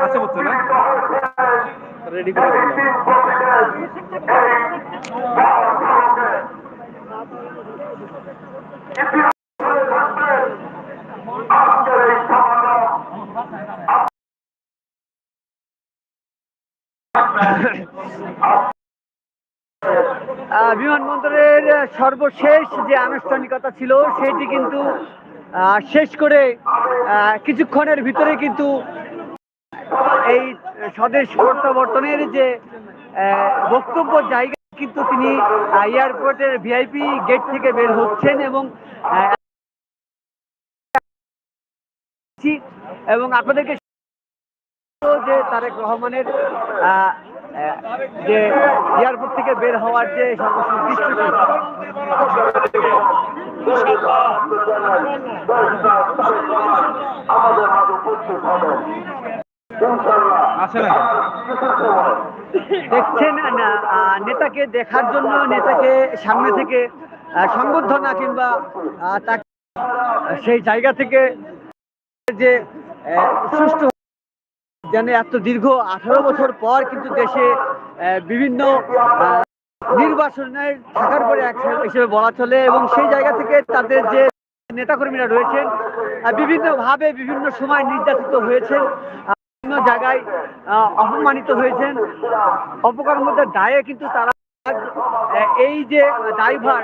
আচ্ছা বুঝছ না? রেডি করে সর্বশেষ যে আনুষ্ঠানিকতা ছিল, সেটি কিন্তু শেষ করে কিছুক্ষণের ভিতরে কিন্তু এই স্বদেশ প্রত্যাবর্তনের যে বক্তব্য জায়গা কিন্তু তিনি এয়ারপোর্টের ভিআইপি গেট থেকে বের হচ্ছেন এবং এবং আপনাদেরকে যে তারেক রহমানের যে এয়ারপোর্ট থেকে বের হওয়ার যে দেখছেন নেতাকে দেখার জন্য নেতাকে সামনে থেকে সংবর্ধনা কিংবা তাকে সেই জায়গা থেকে যে সুষ্ঠু যেন এত দীর্ঘ আঠারো বছর পর কিন্তু দেশে বিভিন্ন নির্বাচনের থাকার পরে এক হিসেবে বলা চলে এবং সেই জায়গা থেকে তাদের যে নেতাকর্মীরা রয়েছেন বিভিন্নভাবে বিভিন্ন সময় নির্যাতিত হয়েছেন বিভিন্ন জায়গায় অপমানিত হয়েছেন। অপকর্মদের দায়ে কিন্তু তারা এই যে ড্রাইভার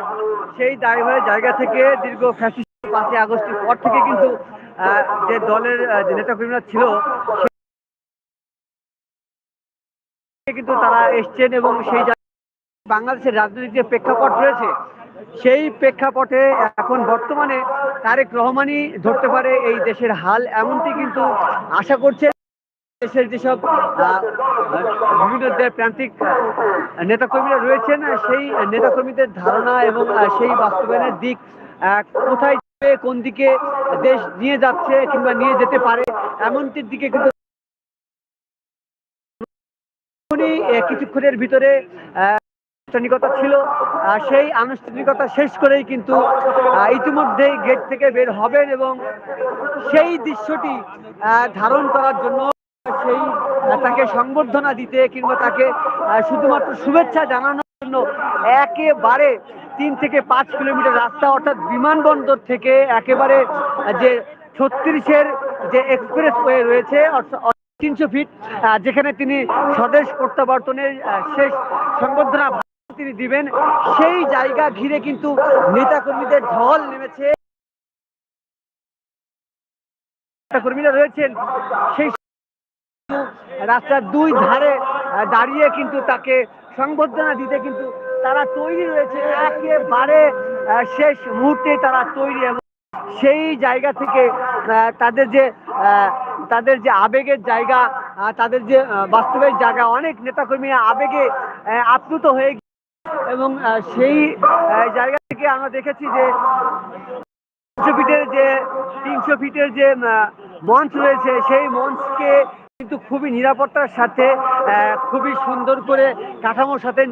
সেই ড্রাইভারের জায়গা থেকে দীর্ঘ ফ্যাসিস্ট পাঁচই আগস্টের পর থেকে কিন্তু যে দলের যে নেতাকর্মীরা ছিল কিন্তু তারা এসছেন এবং সেই বাংলাদেশের রাজনৈতিক যে প্রেক্ষাপট রয়েছে, সেই প্রেক্ষাপটে এখন বর্তমানে তারেক রহমানই ধরতে পারে এই দেশের হাল এমনটি কিন্তু আশা করছে দেশের যেসব বিভিন্ন প্রান্তিক নেতাকর্মীরা রয়েছেন, সেই নেতাকর্মীদের ধারণা এবং সেই বাস্তবায়নের দিক কোথায় কোন দিকে দেশ নিয়ে যাচ্ছে কিংবা নিয়ে যেতে পারে, এমনটির দিকে কিন্তু এখনই, কিছুক্ষণের ভিতরে আনুষ্ঠানিকতা ছিল। সেই আনুষ্ঠানিকতা শেষ করেই কিন্তু ইতিমধ্যেই গেট থেকে বের হবেন এবং সেই দৃশ্যটি ধারণ করার জন্য সেই তাকে সংবর্ধনা দিতে কিংবা তাকে শুধুমাত্র শুভেচ্ছা জানানোর জন্য একেবারে তিন থেকে পাঁচ কিলোমিটার রাস্তা অর্থাৎ বিমানবন্দর থেকে একেবারে যে ছত্রিশের যে এক্সপ্রেস ওয়ে রয়েছে তিনশো ফিট যেখানে তিনি স্বদেশ প্রত্যাবর্তনের শেষ সংবর্ধনা তিনি দিবেন। সেই জায়গা ঘিরে কিন্তু নেতাকর্মীদের ঢল নেমেছে। কর্মীরা রয়েছেন। সেই রাস্তার দুই ধারে দাঁড়িয়ে কিন্তু তাকে সংবর্ধনা দিতে কিন্তু তারা তৈরি রয়েছে। একেবারে শেষ মুহূর্তে তারা তৈরি এবং সেই জায়গা থেকে তাদের যে তাদের যে আবেগের জায়গা তাদের যে বাস্তবের জায়গা, অনেক নেতাকর্মী আবেগে আপ্লুত হয়ে এবং সেই জায়গা থেকে আমরা দেখেছি যে তিনশো ফিটের যে, তিনশো ফিটের যে মঞ্চ রয়েছে, সেই মঞ্চকে কিন্তু খুবই নিরাপত্তার সাথে খুবই সুন্দর করে কাঠামোর সাথে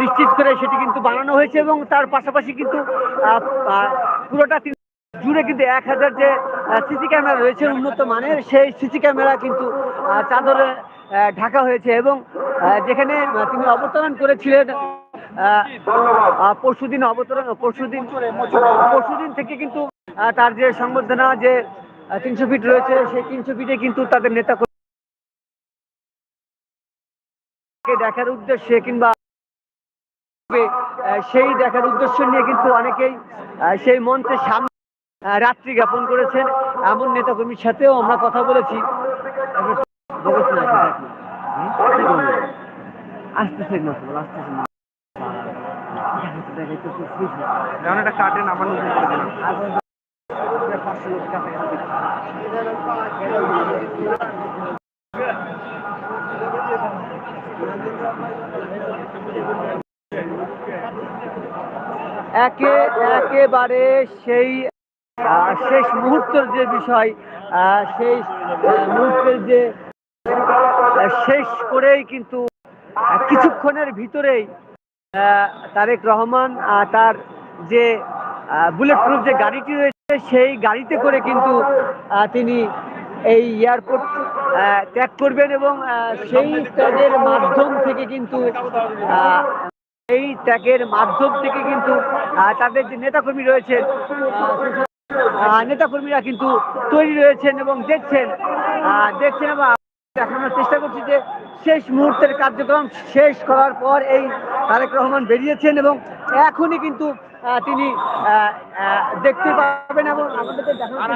নিশ্চিত করে সেটি কিন্তু বানানো হয়েছে এবং তার পাশাপাশি কিন্তু পুরোটা জুড়ে কিন্তু এক হাজার যে সিসি ক্যামেরা রয়েছে উন্নত মানের, সেই সিসি ক্যামেরা কিন্তু চাদরে ঢাকা হয়েছে এবং যেখানে তিনি অবতরণ করেছিলেন পরশু দিন অবতরণ পরশু দিন পরশু দিন থেকে কিন্তু তার যে সংবর্ধনা যে তিনশো ফিট রয়েছে, সেই তিনশো ফিটে কিন্তু তাদের নেতা দেখার উদ্দেশ্যে কিংবা সেই দেখার উদ্দেশ্য নিয়ে কিন্তু অনেকেই সেই মঞ্চের সামনে রাত্রি জ্ঞাপন করেছেন। এমন নেতা নেতাকর্মীর সাথেও আমরা কথা বলেছি। একে একেবারে সেই শেষ মুহূর্তের যে বিষয় সেই মুহূর্তের যে শেষ করেই কিন্তু কিছুক্ষণের ভিতরেই তারেক রহমান তার যে বুলেট প্রুফ যে গাড়িটি রয়েছে সেই গাড়িতে করে কিন্তু তিনি এই এয়ারপোর্ট ত্যাগ করবেন এবং সেই ত্যাগের মাধ্যম থেকে কিন্তু এই ত্যাগের মাধ্যম থেকে কিন্তু তাদের যে নেতাকর্মী আহ, নেতাকর্মীরা কিন্তু তৈরি রয়েছেন এবং দেখছেন। দেখছেন এবং দেখানোর চেষ্টা করছি যে শেষ মুহূর্তের কার্যক্রম শেষ করার পর এই তারেক রহমান বেরিয়েছেন এবং এখনই কিন্তু তিনি দেখতে পাবেন এবং আমাদেরকে দেখানোর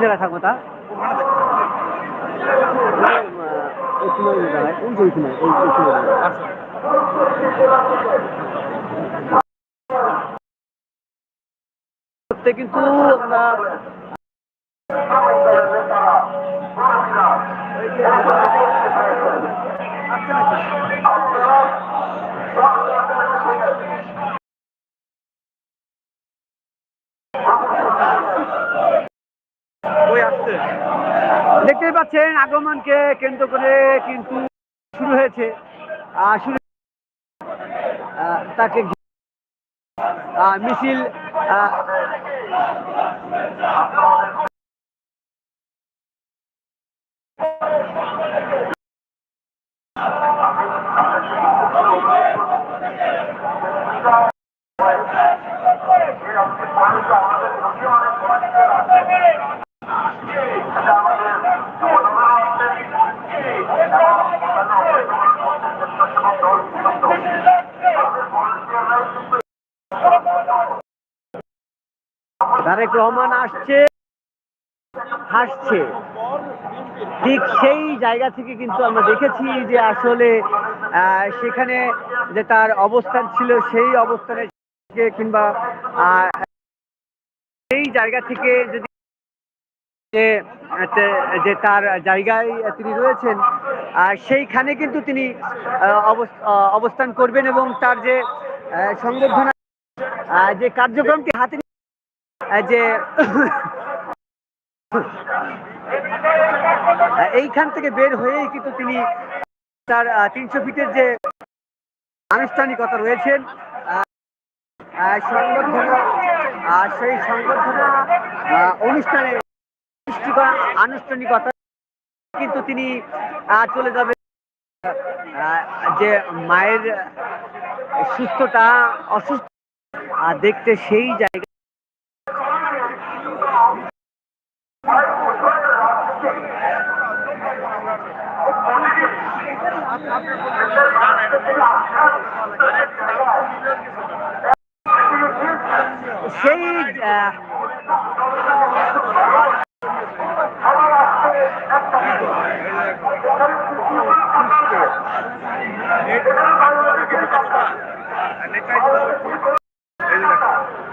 জায়গায় থাকব তা? ওই জায়গায়, ওই যে ওই ওইখানে জায়গায়। আচ্ছা করতে কিন্তু আমরা ওই আসছে দেখতেই পাচ্ছেন আগমনকে কেন্দ্র করে কিন্তু শুরু হয়েছে। শুরু তাকে মিছিল তারেক রহমান আসছে, হাসছে। ঠিক সেই জায়গা থেকে কিন্তু আমরা দেখেছি যে আসলে সেখানে যে তার অবস্থান ছিল, সেই অবস্থানে কিংবা সেই জায়গা থেকে যদি যে তার জায়গায় তিনি রয়েছেন আর সেইখানে কিন্তু তিনি অবস্থান করবেন এবং তার যে সংবর্ধনা যে কার্যক্রমটি হাতে যে এইখান থেকে বের হয়েই কিন্তু তিনি তার তিনশো ফিটের যে আনুষ্ঠানিকতা রয়েছেন সংবর্ধনা সেই সংবর্ধনা অনুষ্ঠানে আনুষ্ঠানিকতা কিন্তু তিনি চলে যাবে যে মায়ের সুস্থতা অসুস্থ দেখতে সেই জায়গা সেই আহ,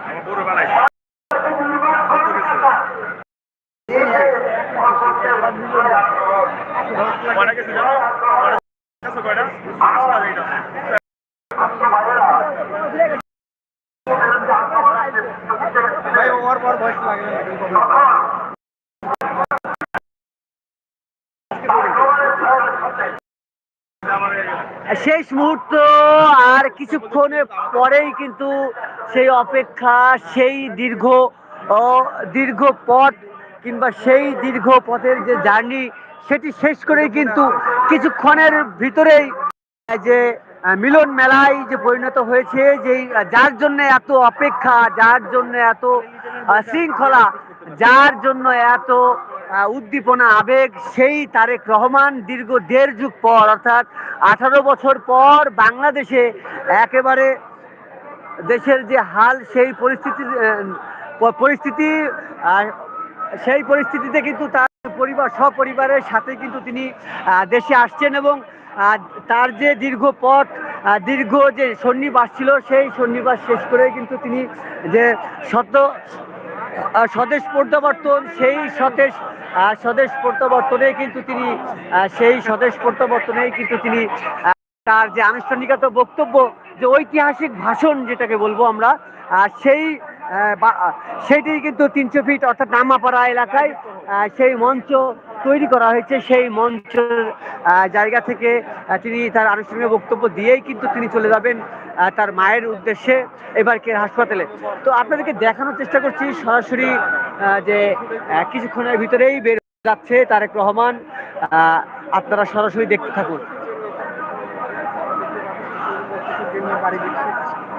আমার বড় বেলায় কয়টা গেছে জানো কয়টা গেছে কয়টা পাঁচটা এইটা শেষ মুহূর্ত আর কিছুক্ষণের পরেই কিন্তু সেই অপেক্ষা সেই দীর্ঘ দীর্ঘ পথ কিংবা সেই দীর্ঘ পথের যে জার্নি, সেটি শেষ করেই কিন্তু কিছুক্ষণের ভিতরেই যে মিলন মেলায় যে পরিণত হয়েছে যে যার জন্য এত অপেক্ষা, যার জন্য এত শৃঙ্খলা, যার জন্য এত উদ্দীপনা, আবেগ, সেই তারেক রহমান দীর্ঘ দেড় যুগ পর, অর্থাৎ আঠারো বছর পর বাংলাদেশে একেবারে দেশের যে হাল, সেই পরিস্থিতি পরিস্থিতি সেই পরিস্থিতিতে কিন্তু তার পরিবার, সপরিবারের সাথে কিন্তু তিনি দেশে আসছেন এবং তার যে দীর্ঘ পথ দীর্ঘ যে সন্নিবাস ছিল, সেই সন্নিবাস শেষ করে কিন্তু তিনি যে সদ্য স্বদেশ প্রত্যাবর্তন, সেই স্বদেশ স্বদেশ প্রত্যাবর্তনে কিন্তু তিনি সেই স্বদেশ প্রত্যাবর্তনেই কিন্তু তিনি তার যে আনুষ্ঠানিকতা বক্তব্য, যে ঐতিহাসিক ভাষণ যেটাকে বলব আমরা সেই সেটি কিন্তু তিনশো ফিট অর্থাৎ নামাপাড়া এলাকায় সেই মঞ্চ তৈরি করা হয়েছে। সেই মঞ্চের জায়গা থেকে তিনি তার আনুষ্ঠানিক বক্তব্য দিয়েই কিন্তু তিনি চলে যাবেন তার মায়ের উদ্দেশ্যে এবার কে হাসপাতালে। তো আপনাদেরকে দেখানোর চেষ্টা করছি, সরাসরি যে কিছুক্ষণের ভিতরেই বের যাচ্ছে তারেক রহমান। আপনারা সরাসরি দেখতে থাকুন।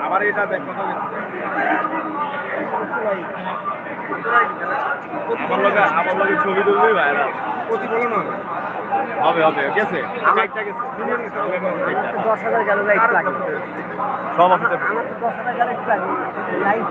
আমার এটা আমার লগে আমার লগে ছবি তুলবি ভাইরা প্রতিফলন হবে হবে, গেছে। গেছে দশ হাজার গেল লাইট সব তো দশ হাজার গেল লাইট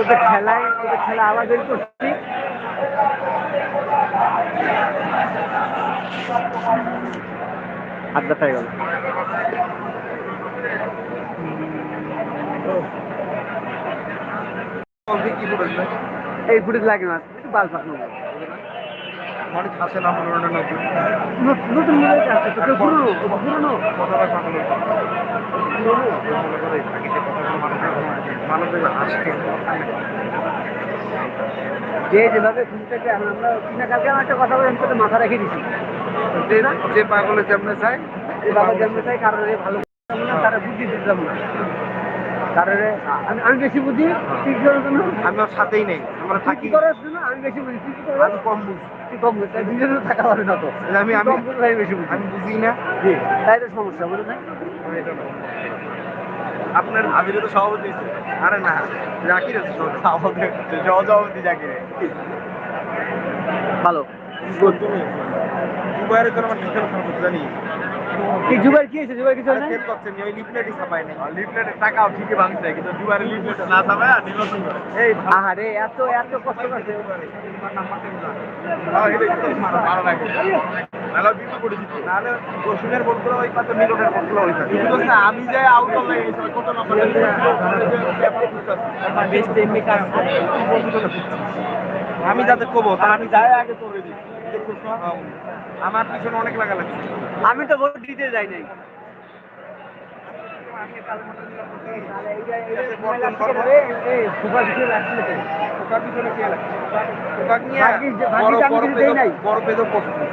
ওদের খেলায় ওদের খেলা আবার বের করছি হাত ব্যথা গেল। এই ফুটেজ লাগে না বাল পাকানো অনেক হাসে না মনে হয় নতুন আছে পুরনো পুরনো। ফাটালো মানুষের হাসকে যে যেভাবে খুঁজতেছে আমরা কিনা কালকে আমার একটা কথা বলে আমি মাথা রেখে দিছি। যে জন্মে চাই কারোর ভালো না তারা বুদ্ধি দিতাম না। কারোর আমি আমি বেশি বুদ্ধি তুই কি করার জন্য আমি ওর সাথেই নেই আমরা থাকি কি করার জন্য আমি বেশি বুঝি তুই কি করবি আমি কম বুঝি। তুই কম বুঝি থাকা না তো। আমি আমি বেশি বুঝি। আমি বুঝি না। জি তাই তো সমস্যা বলে আপনার আমি তো সভাপতি আরে না জাকির আছে সভাপতি। সভাপতি জাকির। ভালো। দুবাইয়ের জন্য আমার জানি। কি জুবাই কি হয়েছে? জুবাই কিছু ফেল করছেন ওই লিফলেটই ছাপাই নাই। লিফলেটের টাকাও ঠিকই ভাঙছে কিন্তু দুবারের লিফলেট না ছাপায় নির্বাচন করে এই আহারে এত এত কষ্ট করছে। ভালো লাগে। নাহলে বিক্রি করে দিত। নাহলে রসুনের ভোটগুলো ওই পাতে মিলনের ভোটগুলো ওই পাতে আমি যাই আউট কত নম্বর আমি যাতে কবো তা আমি যাই আগে তোরে দিই। আমার পিছনে অনেক লাগা লাগছে। আমি তো ভোট দিতে যাই নাই।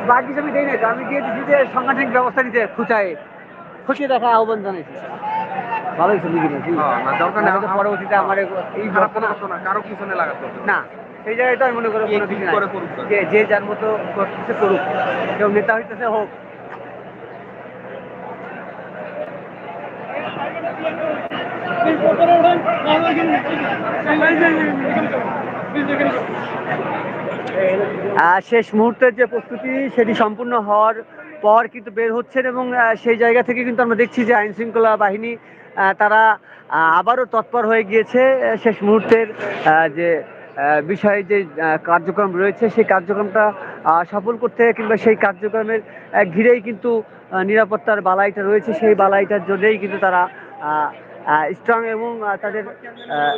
বাকি আমি দেই নাই। আমি দিয়ে দিচ্ছি যে সাংগঠনিক ব্যবস্থা নিতে খুঁচায় খুশি দেখা আহ্বান জানাইছি। ভালোই ছবি কিনেছি। পরবর্তীতে আমার এই কারও পিছনে লাগাতো না। সেই জায়গাটা আমি মনে করি কোনো কিছু করে করুক যে যে যার মতো করতেছে করুক। কেউ নেতা হইতেছে হোক। শেষ মুহূর্তের যে প্রস্তুতি সেটি সম্পূর্ণ হওয়ার পর কিন্তু বের হচ্ছেন এবং সেই জায়গা থেকে কিন্তু আমরা দেখছি যে আইন শৃঙ্খলা বাহিনী তারা আবারও তৎপর হয়ে গিয়েছে। শেষ মুহূর্তের যে বিষয়ে যে কার্যক্রম রয়েছে সেই কার্যক্রমটা সফল করতে কিংবা সেই কার্যক্রমের ঘিরেই কিন্তু নিরাপত্তার বালাইটা রয়েছে সেই বালাইটার জন্যেই কিন্তু তারা স্ট্রং এবং তাদের আহ,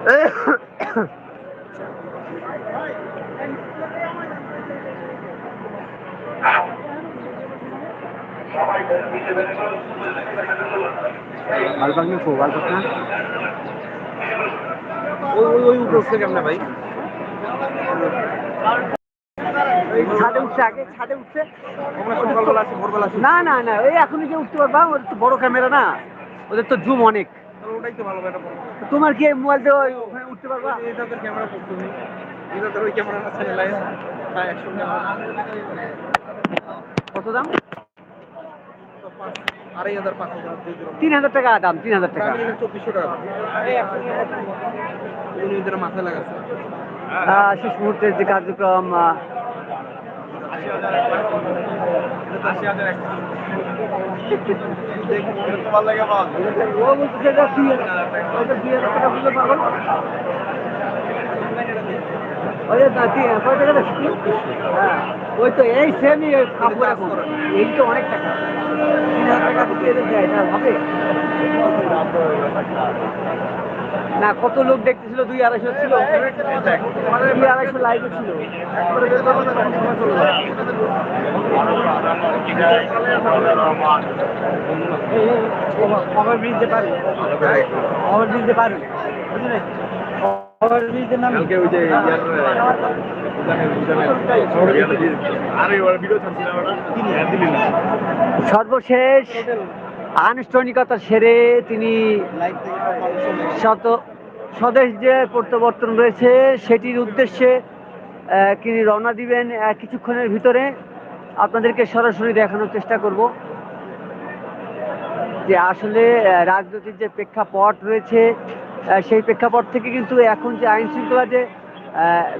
ওই ছাদে উঠছে, আগে ছাদে উঠছে। আসি না না না, এই এখনই উঠতে পারবা ওদের তো বড় ক্যামেরা না, ওদের তো জুম অনেক। ওটাই তো ভালো তোমার কি মোবাইল দিয়ে ওখানে উঠতে পারবা? এটাদের ক্যামেরা করতে হবে ওই ক্যামেরা আছে। লাইন প্রায় একশো কত দাম? আড়াই হাজার পাঁচ হাজার তিন হাজার টাকা দাম তিন হাজার টাকা। চব্বিশশো টাকা। মাথায় লাগাচ্ছে। শেষ মুহূর্তের যে কার্যক্রম আশি হাজার আশি হাজার ওই তা- এই সেমই কাপড় এই তো অনেক টাকা তিন হাজার টাকা এদের দেয় না হবে না কত লোক দেখতেছিল দুই আড়াইশো ছিল দুই আড়াইশো লাইভে ছিল ওভার ব্রিজ পারি ওভার ব্রিজ পারি বুঝলে ওভার ব্রিজের নাম কালকে ওই যে হ্যাঁ, সর্বশেষ আনুষ্ঠানিকতা সেরে তিনি শত স্বদেশ যে প্রত্যাবর্তন রয়েছে, সেটির উদ্দেশ্যে তিনি রওনা দিবেন কিছুক্ষণের ভিতরে। আপনাদেরকে সরাসরি দেখানোর চেষ্টা করব যে আসলে রাজনৈতিক যে প্রেক্ষাপট রয়েছে সেই প্রেক্ষাপট থেকে কিন্তু এখন যে আইন শৃঙ্খলা যে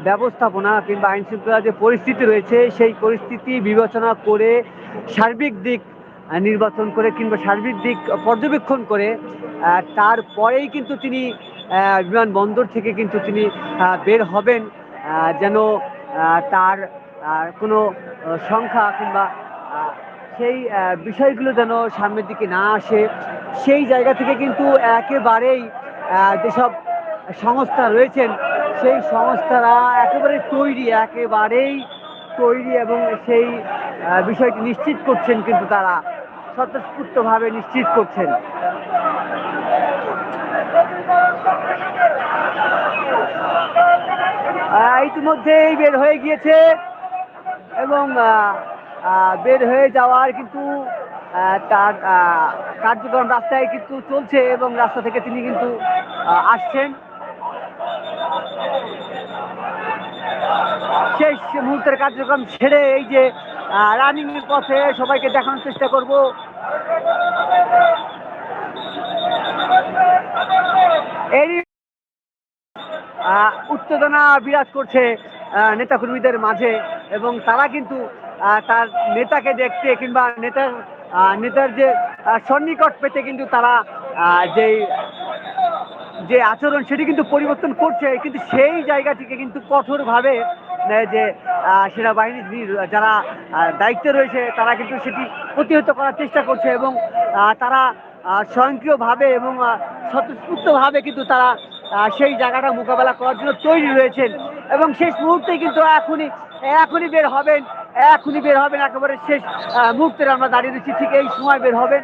ব্যবস্থাপনা কিংবা আইন শৃঙ্খলা যে পরিস্থিতি রয়েছে, সেই পরিস্থিতি বিবেচনা করে সার্বিক দিক নির্বাচন করে কিংবা সার্বিক দিক পর্যবেক্ষণ করে তারপরেই কিন্তু তিনি বিমানবন্দর থেকে কিন্তু তিনি বের হবেন যেন তার কোনো সংখ্যা কিংবা সেই বিষয়গুলো যেন সামনের দিকে না আসে। সেই জায়গা থেকে কিন্তু একেবারেই যেসব সংস্থা রয়েছেন, সেই সংস্থারা একেবারে তৈরি, একেবারেই তৈরি এবং সেই বিষয়টি নিশ্চিত করছেন কিন্তু তারা। স্বতঃস্ফূর্তভাবে নিশ্চিত করছেন। ইতিমধ্যেই বের হয়ে গিয়েছে এবং বের হয়ে যাওয়ার কিন্তু তার কার্যক্রম রাস্তায় কিন্তু চলছে এবং রাস্তা থেকে তিনি কিন্তু আসছেন। শেষ মুহূর্তের কার্যক্রম ছেড়ে এই যে রানিং এর পথে সবাইকে দেখানোর চেষ্টা করব। আহ, উত্তেজনা বিরাজ করছে নেতাকর্মীদের মাঝে এবং তারা কিন্তু তার নেতাকে দেখতে কিংবা নেতার নেতার যে সন্নিকট পেতে কিন্তু তারা যেই যে আচরণ সেটি কিন্তু পরিবর্তন করছে। কিন্তু সেই জায়গাটিকে কিন্তু কঠোরভাবে যে যিনি- যারা দায়িত্বে রয়েছে, তারা কিন্তু সেটি প্রতিহত করার চেষ্টা করছে এবং তারা স্বয়ংক্রিয়ভাবে এবং স্বতঃস্ফূর্তভাবে কিন্তু তারা সেই জায়গাটা মোকাবেলা করার জন্য তৈরি রয়েছেন এবং শেষ মুহূর্তে কিন্তু এখনই এখনই বের হবেন, এখনই বের হবেন, একেবারে শেষ মুহূর্তে আমরা দাঁড়িয়ে রয়েছি, ঠিক এই সময় বের হবেন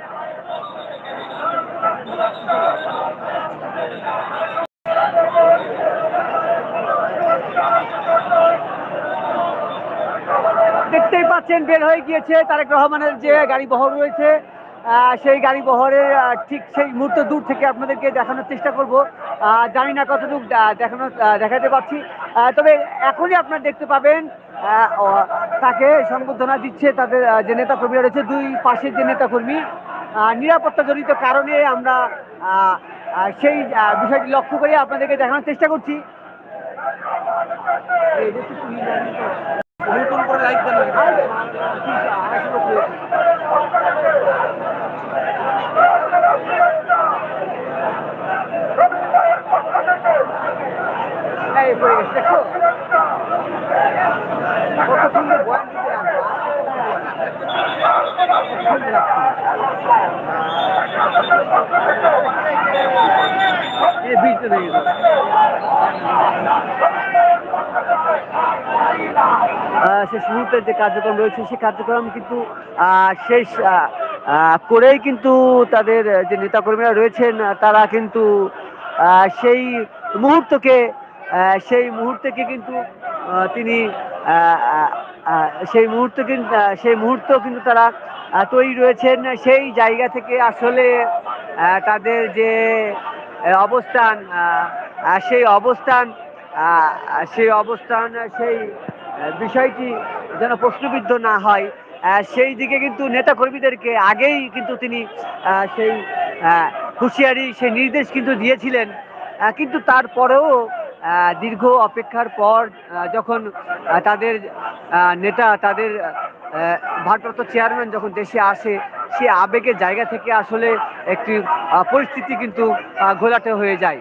দেখতেই পাচ্ছেন বের হয়ে গিয়েছে, তারেক রহমানের যে গাড়ি বহর রয়েছে সেই গাড়ি বহরের ঠিক সেই মুহূর্ত দূর থেকে আপনাদেরকে দেখানোর চেষ্টা করব। জানি না কতটুকু দেখানো দেখাতে পারছি। তবে এখনই আপনারা দেখতে পাবেন তাকে সংবর্ধনা দিচ্ছে তাদের যে নেতা কর্মীরা রয়েছে, দুই পাশের যে নেতা কর্মী। নিরাপত্তা জনিত কারণে আমরা সেই বিষয়টি লক্ষ্য করে আপনাদেরকে দেখানোর চেষ্টা করছি এই যে একটু নিরাপত্তা। নতুন করে লাইট দেন আড়াইশো লোক রয়েছে। এই পড়ে গেছে দেখো কত সুন্দর বয়ান দিতে লাগল সুন্দর লাগছে। এই বীজ চলে গেছে আহ, শেষ মুহূর্তের যে কার্যক্রম রয়েছে, সেই কার্যক্রম কিন্তু শেষ করেই কিন্তু তাদের যে নেতাকর্মীরা রয়েছেন তারা কিন্তু সেই মুহূর্তকে সেই মুহূর্তকে কিন্তু তিনি সেই মুহূর্ত কিন্তু সেই মুহূর্ত কিন্তু তারা তৈরি রয়েছেন। সেই জায়গা থেকে আসলে তাদের যে অবস্থান সেই অবস্থান সেই অবস্থান সেই বিষয়টি যেন প্রশ্নবিদ্ধ না হয় সেই দিকে কিন্তু নেতা কর্মীদেরকে আগেই কিন্তু তিনি সেই হুঁশিয়ারি, সেই নির্দেশ কিন্তু দিয়েছিলেন। কিন্তু তারপরেও দীর্ঘ অপেক্ষার পর যখন তাদের নেতা, তাদের ভারপ্রাপ্ত চেয়ারম্যান যখন দেশে আসে, সে আবেগের জায়গা থেকে আসলে একটি পরিস্থিতি কিন্তু ঘোলাটে হয়ে যায়।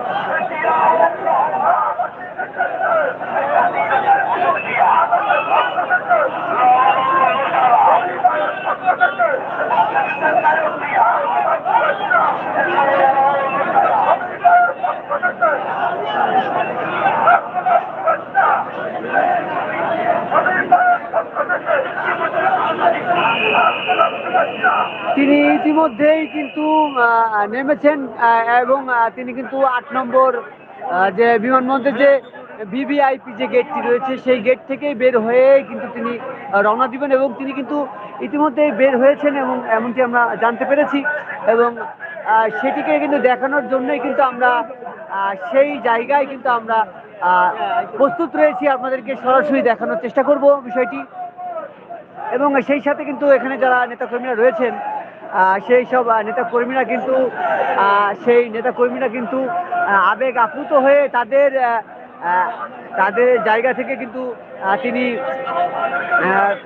তিনি ইতিমধ্যেই কিন্তু নেমেছেন এবং তিনি কিন্তু আট নম্বর যে বিমানবন্দরের যে ভিভিআইপি যে গেটটি রয়েছে, সেই গেট থেকেই বের হয়ে কিন্তু তিনি রওনা দিবেন এবং তিনি কিন্তু ইতিমধ্যেই বের হয়েছেন এবং এমনটি আমরা জানতে পেরেছি এবং সেটিকে কিন্তু দেখানোর জন্যই কিন্তু আমরা সেই জায়গায় কিন্তু আমরা প্রস্তুত রয়েছি। আপনাদেরকে সরাসরি দেখানোর চেষ্টা করব বিষয়টি। এবং সেই সাথে কিন্তু এখানে যারা নেতাকর্মীরা রয়েছেন সেই সব নেতাকর্মীরা কিন্তু সেই নেতাকর্মীরা কিন্তু আবেগ আপ্লুত হয়ে তাদের তাদের জায়গা থেকে কিন্তু তিনি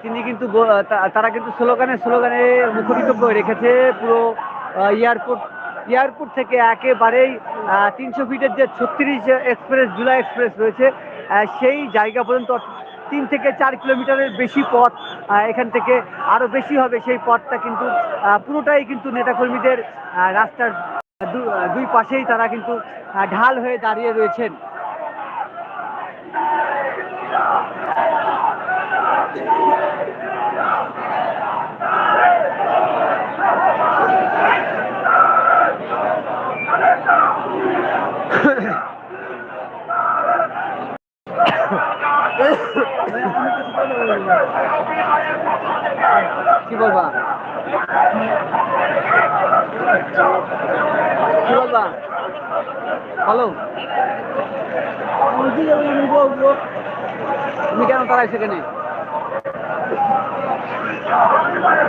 তিনি কিন্তু তারা কিন্তু স্লোগানে স্লোগানে মুখরিত করে রেখেছে পুরো এয়ারপোর্ট এয়ারপোর্ট থেকে একেবারেই তিনশো ফিটের যে ছত্রিশ এক্সপ্রেস, জুলাই এক্সপ্রেস রয়েছে সেই জায়গা পর্যন্ত তিন থেকে চার কিলোমিটারের বেশি পথ এখান থেকে আরও বেশি হবে সেই পথটা কিন্তু পুরোটাই কিন্তু নেতাকর্মীদের রাস্তার দুই পাশেই তারা কিন্তু ঢাল হয়ে দাঁড়িয়ে রয়েছেন। কি বলবা? কি বলবা? বলো। তুমি কেন দাঁড়াইছো এখানে?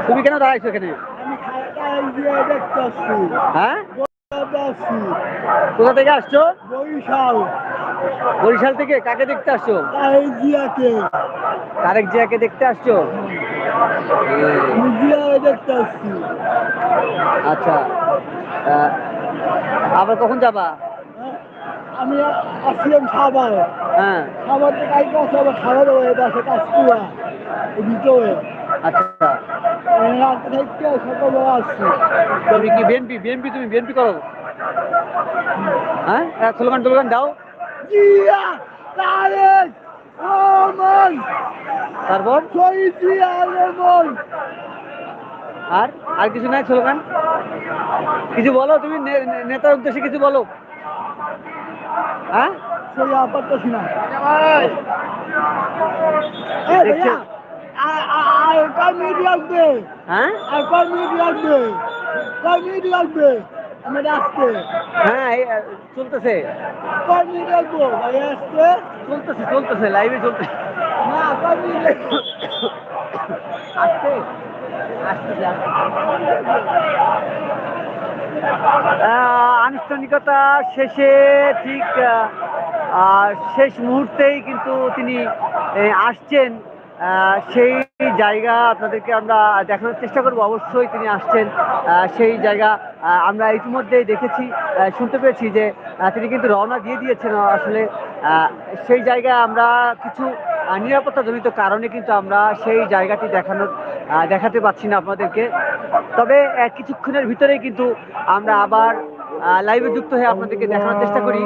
তুমি কেন দাঁড়াইছো এখানে? হ্যাঁ? কোথা থেকে আসছো? বরিশাল বরিশাল থেকে কাকে দেখতে আসছো? তারেক জিয়াকে। আসছো জিয়াকে দেখতে আসছি? আচ্ছা আবার কখন যাবা? আমি আসছিলাম সাবার হ্যাঁ। সাবার থেকে আইতে আসছে আবার খাবার হয়ে বাসে কাজ করা ভিতরে আচ্ছা। সকালবেলা আসছি। তুমি কি বিএনপি বিএনপি তুমি বিএনপি করো? হ্যাঁ? স্লোগান টোলগান দাও। জিয়া তারেক! রহমান তারপর আর আর কিছু নাই স্লোগান? কিছু বলো তুমি নেতার উদ্দেশ্যে কিছু বলো। হ্যাঁ? আর- মিনিট লাগবে হ্যাঁ? আর কয় মিনিট লাগবে কয় মিনিট লাগবে হ্যাঁ চলতেছে। লাইভে আসতে আসতেছে আনুষ্ঠানিকতা শেষে ঠিক শেষ মুহূর্তেই কিন্তু তিনি আসছেন। আহ, জায়গা আপনাদেরকে আমরা দেখানোর চেষ্টা করব? অবশ্যই তিনি আসছেন সেই জায়গা আমরা ইতিমধ্যেই দেখেছি শুনতে পেয়েছি যে তিনি কিন্তু রওনা দিয়ে দিয়েছেন আসলে সেই জায়গায় আমরা কিছু আহ, নিরাপত্তাজনিত কারণে কিন্তু আমরা সেই জায়গাটি দেখানোর দেখাতে পাচ্ছি না আপনাদেরকে। তবে কিছুক্ষণের ভিতরেই কিন্তু আমরা আবার লাইভে যুক্ত হয়ে আপনাদেরকে দেখানোর চেষ্টা করি।